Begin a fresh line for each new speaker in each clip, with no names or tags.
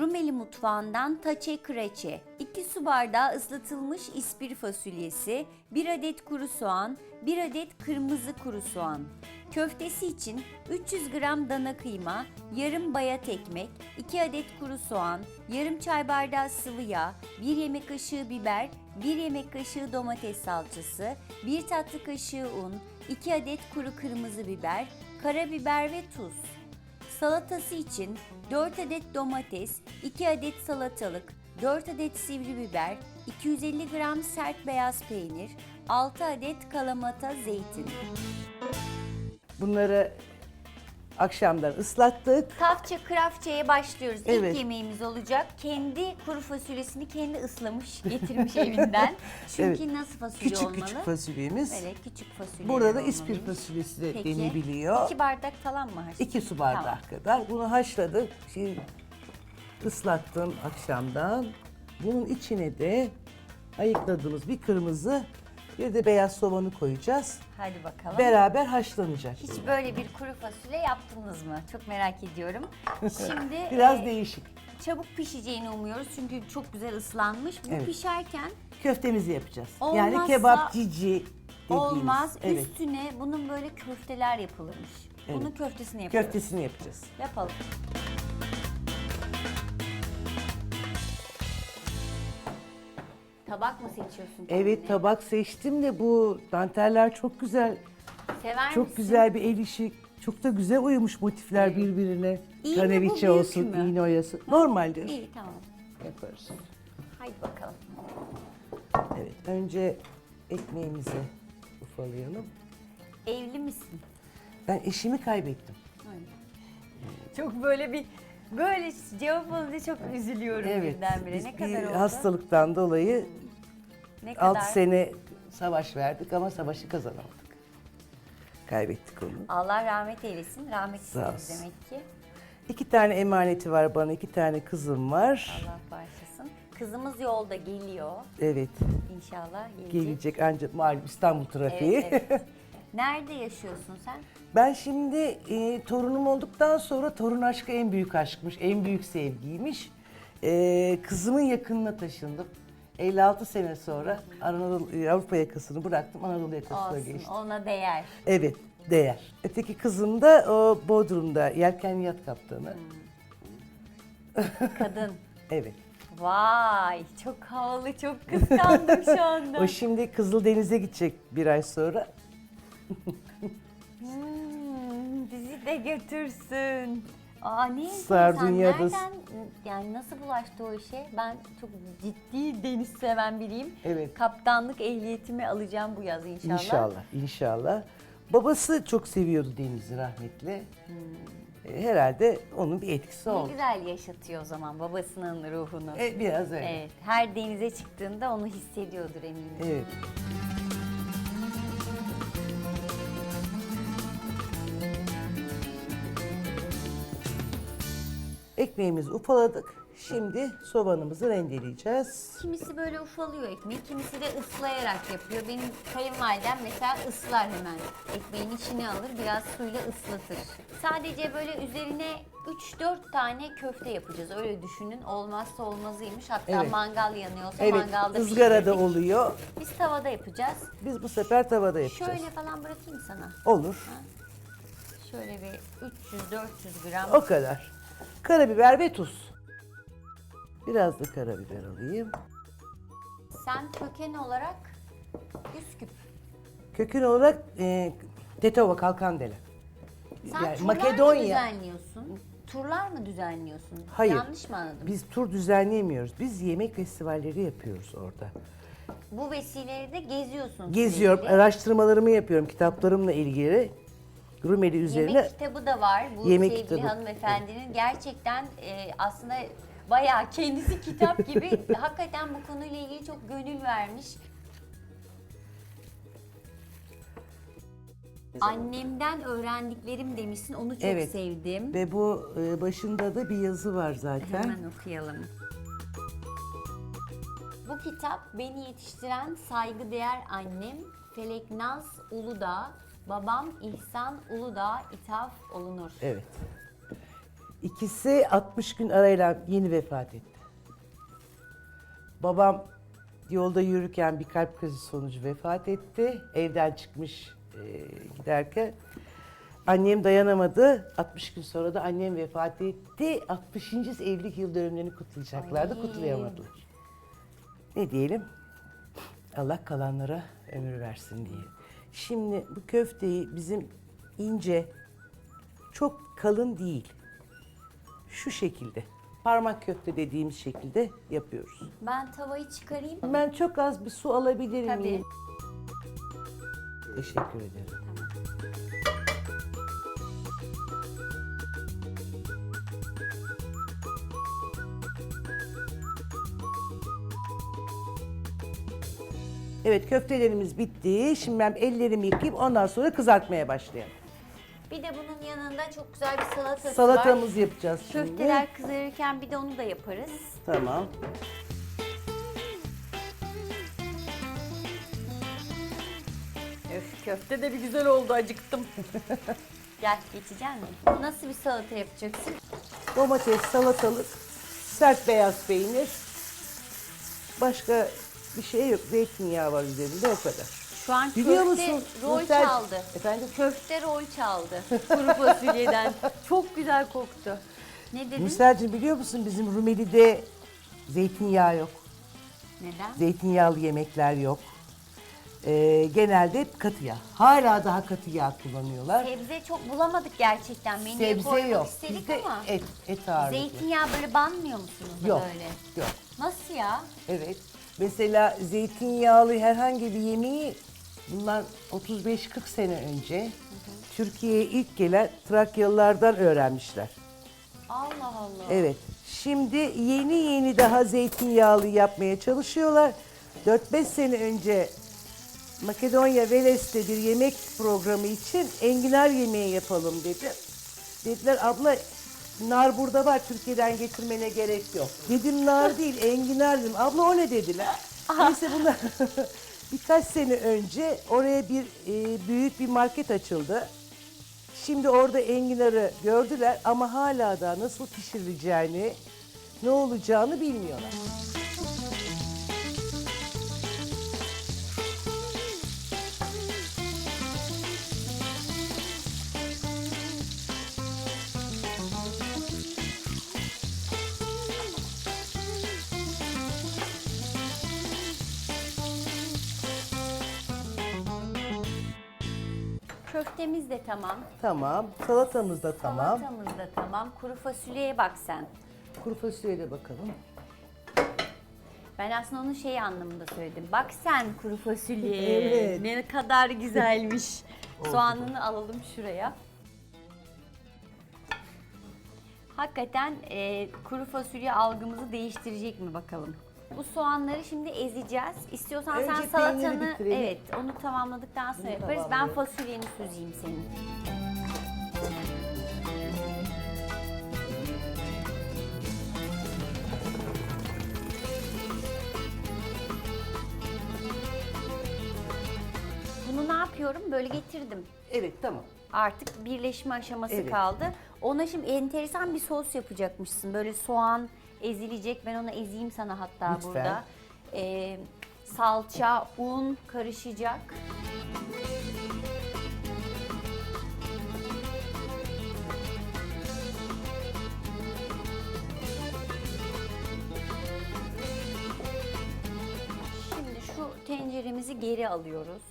Rumeli mutfağından taçe kreçe, 2 su bardağı ıslatılmış ispir fasulyesi, 1 adet kuru soğan, 1 adet kırmızı kuru soğan. Köftesi için 300 gram dana kıyma, yarım bayat ekmek, 2 adet kuru soğan, yarım çay bardağı sıvı yağ, 1 yemek kaşığı biber, 1 yemek kaşığı domates salçası, 1 tatlı kaşığı un, 2 adet kuru kırmızı biber, karabiber ve tuz. Salatası için 4 adet domates, 2 adet salatalık, 4 adet sivri biber, 250 gram sert beyaz peynir, 6 adet kalamata zeytin.
Bunları akşamdan ıslattık.
Kafça krafçaya başlıyoruz.
Evet.
İlk yemeğimiz olacak. Kendi kuru fasulyesini kendi ıslamış, getirmiş evinden. Çünkü
Evet.
nasıl fasulye
Küçük
olmalı?
küçük fasulyemiz.
Böyle küçük fasulye.
Burada da ispir fasulyesi de
Peki.
denebiliyor.
İki bardak falan mı haşladın?
2 su bardağı
Tamam.
kadar. Bunu haşladık. Şimdi ıslattım akşamdan. Bunun içine de ayıkladığımız bir kırmızı bir de beyaz soğanı koyacağız.
Hadi bakalım.
Beraber haşlanacak.
Hiç böyle bir kuru fasulye yaptınız mı? Çok merak ediyorum. Şimdi
Biraz
e,
değişik.
çabuk pişeceğini umuyoruz çünkü çok güzel ıslanmış. Bu
Evet.
pişerken
Köftemizi yapacağız.
Olmazsa
yani kebap cici dediğimiz.
olmaz.
Evet.
Üstüne bunun böyle köfteler yapılırmış. Bunun
Evet.
köftesini yapıyoruz.
Köftesini yapacağız.
Yapalım. Tabak mı seçiyorsun?
Evet
kendine?
tabak seçtim de bu danteller çok güzel.
Sever
Çok
misin?
güzel bir el işi. Çok da güzel uyumuş motifler birbirine.
İğne bu, büyük
olsun,
mü?
iğne oyası. Normaldir.
İyi tamam.
Yaparız.
Haydi bakalım.
Evet, önce ekmeğimizi ufalayalım.
Evli misin?
Ben eşimi kaybettim.
Çok böyle bir böyle cevap alınca çok üzülüyorum
Evet,
birdenbire.
biz
Ne
bir
kadar oldu?
hastalıktan dolayı
ne kadar?
6 sene savaş verdik ama savaşı kazanamadık. Kaybettik onu.
Allah rahmet eylesin. Rahmet
Sağ
isteriz
olsun.
demek ki.
İki tane emaneti var bana, iki tane kızım var.
Allah bağışlasın. Kızımız yolda geliyor.
Evet,
İnşallah gelecek.
gelecek ancak malum İstanbul trafiği.
Evet, evet. Nerede yaşıyorsun sen?
Ben şimdi e, torunum olduktan sonra torun aşkı en büyük aşkmış, en büyük sevgiymiş. E, kızımın yakınına taşındım. 56 sene sonra Anadolu, e, Avrupa yakasını bıraktım, Anadolu yakasına
Olsun,
geçtim.
ona değer.
Evet, değer. Öteki kızım da o Bodrum'da yelkenli yat kaptanı.
Kadın.
Evet.
Vay, çok havalı, çok kıskandım şu anda.
O şimdi Kızıldeniz'e gidecek bir ay sonra.
Hmm, bizi de götürsün. Aa ne enteresan.
Sardunya'da-
Nereden, yani nasıl bulaştı o işe? Ben çok ciddi deniz seven biriyim.
Evet.
Kaptanlık ehliyetimi alacağım bu yaz inşallah.
İnşallah, inşallah. Babası çok seviyordu denizi rahmetli. E, Herhalde onun bir etkisi
Ne
oldu.
güzel yaşatıyor o zaman babasının ruhunu.
E, biraz öyle.
Evet, her denize çıktığında onu hissediyordur eminim.
Evet. Ekmeğimizi ufaladık. Şimdi soğanımızı rendeleyeceğiz.
Kimisi böyle ufalıyor ekmeği, kimisi de ıslayarak yapıyor. Benim kayınvalidem mesela ıslar hemen. Ekmeğin içine alır, biraz suyla ıslatır. Sadece böyle üzerine 3-4 tane köfte yapacağız. Öyle düşünün. Olmazsa olmazıymış. Hatta
Evet.
mangal yanıyorsa
Evet,
mangalda
ızgarada
pişirdik.
oluyor.
Biz tavada yapacağız.
Biz bu sefer tavada yapacağız.
Şöyle falan bırakayım sana.
Olur.
Şöyle bir 300-400 gram.
O kadar. Karabiber ve tuz. Biraz da karabiber alayım.
Sen köken olarak Üsküp.
Kökün olarak e, Tetova Kalkandele.
Sen
Yani
turlar mı düzenliyorsun? Turlar mı düzenliyorsun?
Hayır.
Yanlış mı anladım?
Biz tur düzenleyemiyoruz. Biz yemek festivalleri yapıyoruz orada.
Bu vesileyle de geziyorsun.
Geziyorum,
sürekli.
araştırmalarımı yapıyorum kitaplarımla ilgili. Rumeli üzerine.
Yemek kitabı da var. Bu
Yemek
sevgili
kitabı.
hanımefendinin gerçekten e, aslında bayağı kendisi kitap gibi hakikaten bu konuyla ilgili çok gönül vermiş. Annemden öğrendiklerim demişsin. Onu çok
Evet.
sevdim.
Ve bu e, başında da bir yazı var zaten.
Hemen okuyalım. Bu kitap beni yetiştiren saygıdeğer annem Feleknaz Uludağ, babam İhsan Uludağ ithaf olunur.
Evet. İkisi 60 gün arayla yeni vefat etti. Babam yolda yürürken bir kalp krizi sonucu vefat etti. Evden çıkmış e, giderken. Annem dayanamadı. 60 gün sonra da annem vefat etti. 60. evlilik yıl dönümlerini kutlayacaklardı. Kutlayamadılar. Ne diyelim? Allah kalanlara ömür versin diye. Şimdi bu köfteyi bizim ince, çok kalın değil. Şu şekilde. Parmak köfte dediğimiz şekilde yapıyoruz.
Ben tavayı çıkarayım.
Ben çok az bir su alabilir
Tabii.
miyim? Teşekkür ederim. Evet köftelerimiz bitti. Şimdi ben ellerimi yıkayıp ondan sonra kızartmaya başlayalım.
Bir de bunun yanında çok güzel bir salatası var.
Salatamızı yapacağız şimdi.
Köfteler kızarırken bir de onu da yaparız.
Tamam.
Öf köfte de bir güzel oldu acıktım. Gel geçeceğim mi? Bu nasıl bir salata yapacaksın?
Domates, salatalık, sert beyaz peynir. Başka bir şey yok. Zeytinyağı var üzerinde o kadar.
Şu an
Biliyor
köfte
musun?
rol
Nurten-
çaldı.
Efendim?
Köfte rol çaldı. Kuru fasulyeden. Çok güzel koktu. Ne dedin?
Müselcim biliyor musun bizim Rumeli'de zeytinyağı yok.
Neden?
Zeytinyağlı yemekler yok. Ee, genelde hep katı yağ. Hala daha katı yağ kullanıyorlar.
Sebze çok bulamadık gerçekten. Menüye
Sebze
koymak
yok.
istedik
Bizde
ama.
et, et ağırlıklı.
Zeytinyağı böyle banmıyor musunuz da
Yok,
böyle?
yok.
Nasıl ya?
Evet. Mesela zeytinyağlı herhangi bir yemeği bundan 35-40 sene önce Türkiye'ye ilk gelen Trakyalılardan öğrenmişler.
Allah Allah.
Evet. Şimdi yeni yeni daha zeytinyağlı yapmaya çalışıyorlar. 4-5 sene önce Makedonya Veles'te bir yemek programı için enginar yemeği yapalım dedi. Dediler abla nar burada var Türkiye'den getirmene gerek yok. Dedim nar değil enginar dedim. Abla o ne dediler. Neyse bunlar birkaç sene önce oraya bir e, büyük bir market açıldı. Şimdi orada enginarı gördüler ama hala da nasıl pişirileceğini, ne olacağını bilmiyorlar.
Köftemiz de tamam.
Tamam, salatamız da tamam.
Salatamız da tamam. Kuru fasulyeye bak sen.
Kuru fasulyeye de bakalım.
Ben aslında onu şey anlamında söyledim. Bak sen kuru fasulyeye.
Evet.
Ne kadar güzelmiş. Soğanını alalım şuraya. Hakikaten e, kuru fasulye algımızı değiştirecek mi bakalım. Bu soğanları şimdi ezeceğiz. İstiyorsan
Önce
sen
peyniri
salatanı
bitirelim.
evet onu tamamladıktan sonra
Bunu
yaparız. Ben
tamamlayalım.
fasulyeni süzeyim senin. Bunu ne yapıyorum? Böyle getirdim.
Evet, tamam.
Artık birleşme aşaması
Evet.
kaldı. Ona şimdi enteresan bir sos yapacakmışsın. Böyle soğan ezilecek. Ben onu ezeyim sana hatta
Lütfen.
burada. Ee, salça, un karışacak. Şimdi şu tenceremizi geri alıyoruz.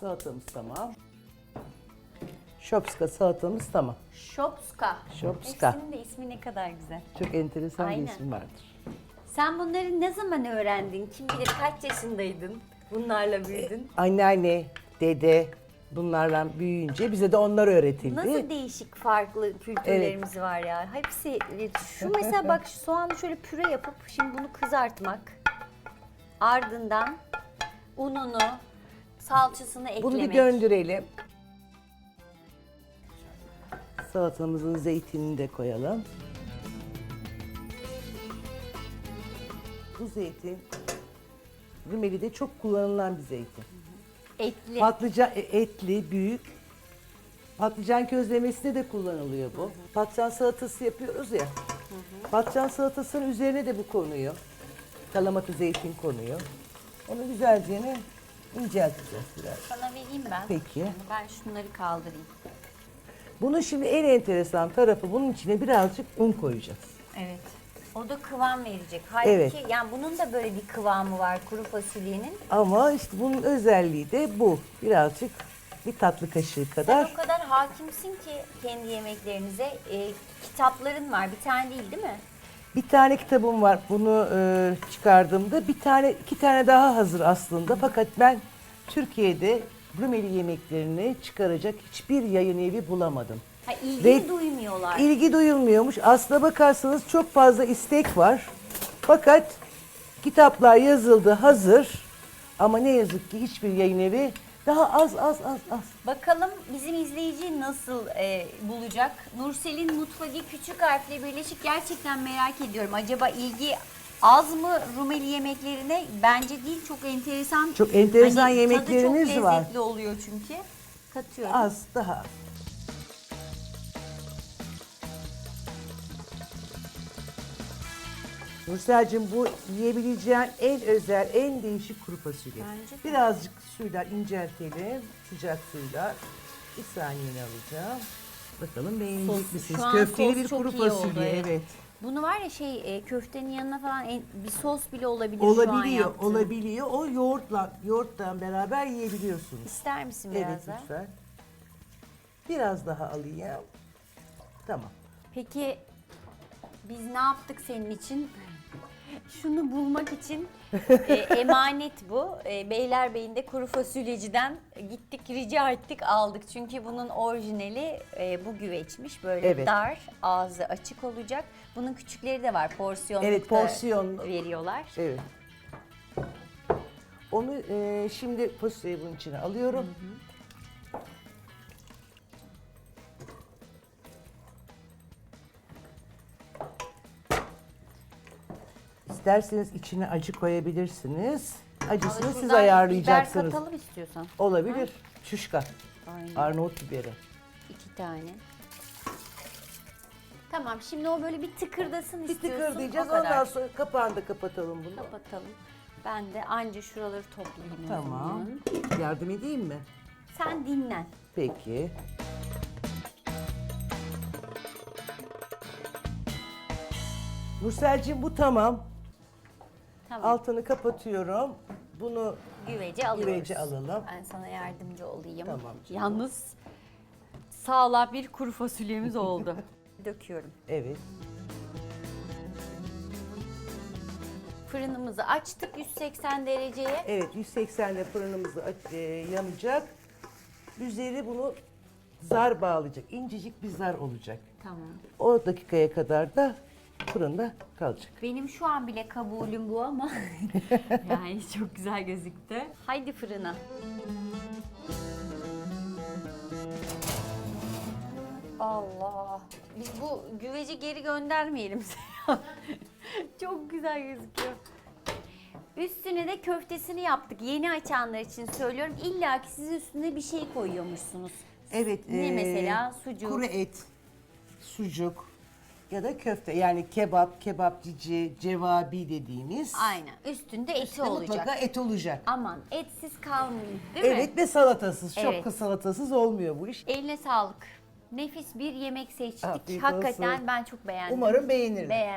Salatamız tamam. Şopska salatamız tamam.
Şopska.
Şopska.
Hepsinin de ismi ne kadar güzel.
Çok enteresan
Aynen.
bir isim vardır.
Sen bunları ne zaman öğrendin? Kim bilir kaç yaşındaydın? Bunlarla büyüdün.
Anneanne, dede bunlarla büyüyünce bize de onlar öğretildi.
Nasıl değişik farklı kültürlerimiz var ya. Hepsi şu mesela bak şu soğanı şöyle püre yapıp şimdi bunu kızartmak. Ardından ununu, salçasını eklemek.
Bunu bir döndürelim. Salatamızın zeytinini de koyalım. Bu zeytin Rumeli'de çok kullanılan bir zeytin.
Etli.
Patlıcan e, etli, büyük. Patlıcan közlemesinde de kullanılıyor bu. Patlıcan salatası yapıyoruz ya. Patlıcan salatasının üzerine de bu konuyor. Kalamatı zeytin konuyor. Onu güzelce incelteceğiz biraz.
Sana vereyim ben.
Peki.
Ben şunları kaldırayım.
Bunun şimdi en enteresan tarafı bunun içine birazcık un koyacağız.
Evet. O da kıvam verecek. Halbuki
Evet.
yani bunun da böyle bir kıvamı var kuru fasulyenin.
Ama işte bunun özelliği de bu. Birazcık bir tatlı kaşığı
Sen
kadar.
o kadar hakimsin ki kendi yemeklerinize. E, kitapların var. Bir tane değil değil mi?
Bir tane kitabım var bunu e, çıkardığımda. Bir tane, iki tane daha hazır aslında. Fakat ben Türkiye'de Rumeli yemeklerini çıkaracak hiçbir yayın evi bulamadım.
Ha, ilgi
Ve-
duymuyorlar.
İlgi duyulmuyormuş. Aslına bakarsanız çok fazla istek var. Fakat kitaplar yazıldı hazır. Ama ne yazık ki hiçbir yayın evi daha az az az az.
Bakalım bizim izleyici nasıl e, bulacak? Nursel'in mutfağı küçük harfle birleşik gerçekten merak ediyorum. Acaba ilgi az mı Rumeli yemeklerine? Bence değil çok enteresan.
Çok enteresan
Hani
yemeklerimiz
tadı çok
var.
lezzetli oluyor çünkü. Katıyorum.
Az daha. Nursel'cim bu yiyebileceğin en özel, en değişik kuru fasulye.
Bence de.
Birazcık suyla inceltelim, sıcak suyla. Bir saniyeni alacağım. Bakalım beğenecek
Sos-
misiniz?
şu an
Köfteli
sos
bir
çok
kuru
iyi oldu,
fasulye,
evet.
evet.
Bunu var ya şey e, köftenin yanına falan en- bir sos bile olabilir şu an
Olabiliyor,
yaptığın.
olabiliyor. O yoğurtla, yoğurtla beraber yiyebiliyorsunuz.
İster misin biraz
Evet
daha?
lütfen. Biraz daha alayım. Tamam.
Peki biz ne yaptık senin için? Şunu bulmak için e, emanet bu. E, Beylerbeyi'nde kuru fasulyeciden gittik rica ettik aldık. Çünkü bunun orijinali e, bu güveçmiş. Böyle
Evet.
dar, ağzı açık olacak. Bunun küçükleri de var. Porsiyonluk
Evet,
da
porsiyonlu.
veriyorlar.
Evet. Onu e, şimdi fasulyeyi bunun içine alıyorum. İsterseniz içine acı koyabilirsiniz. Acısını siz
Şuradan
ayarlayacaksınız.
Biber katalım istiyorsan.
Olabilir. Çuşka.
Aynen.
Arnavut biberi.
İki tane. Tamam şimdi o böyle bir tıkırdasın
Bir
istiyorsun.
tıkır diyeceğiz.
o kadar.
Ondan sonra kapağını da kapatalım bunu.
Kapatalım. Ben de anca şuraları toplayayım. o
Tamam.
zaman.
Yardım edeyim mi?
Sen dinlen.
Peki. Nurselciğim bu tamam.
Tamam.
Altını kapatıyorum. Bunu
Güveci alıyoruz.
Güveci alalım.
Ben sana yardımcı olayım.
Tamam.
Yalnız sağlam bir kuru fasulyemiz oldu. Döküyorum.
evet.
Fırınımızı açtık 180 dereceye.
Evet 180'de fırınımız aç- e, yanacak. Üzeri bunu zar bağlayacak. İncecik bir zar olacak.
Tamam.
O dakikaya kadar da fırında kalacak.
Benim şu an bile kabulüm bu ama yani çok güzel gözüktü. Haydi fırına. Allah. Biz bu güveci geri göndermeyelim. çok güzel gözüküyor. Üstüne de köftesini yaptık. Yeni açanlar için söylüyorum. İlla ki siz üstüne bir şey koyuyormuşsunuz.
Evet.
Ne
e,
mesela? Sucuk.
Kuru et, sucuk ya da köfte. Yani kebap, kebapçıcı, cevabi dediğimiz.
Aynen. Üstünde eti
Üstüne
olacak.
Mutlaka et olacak.
Aman etsiz kalmayın değil mi?
Evet ve salatasız.
Evet.
Çok salatasız olmuyor bu iş.
Eline sağlık. Nefis bir yemek seçtik.
Afiyet
Hakikaten
olsun.
ben çok beğendim.
Umarım beğenirim.
Beğendim.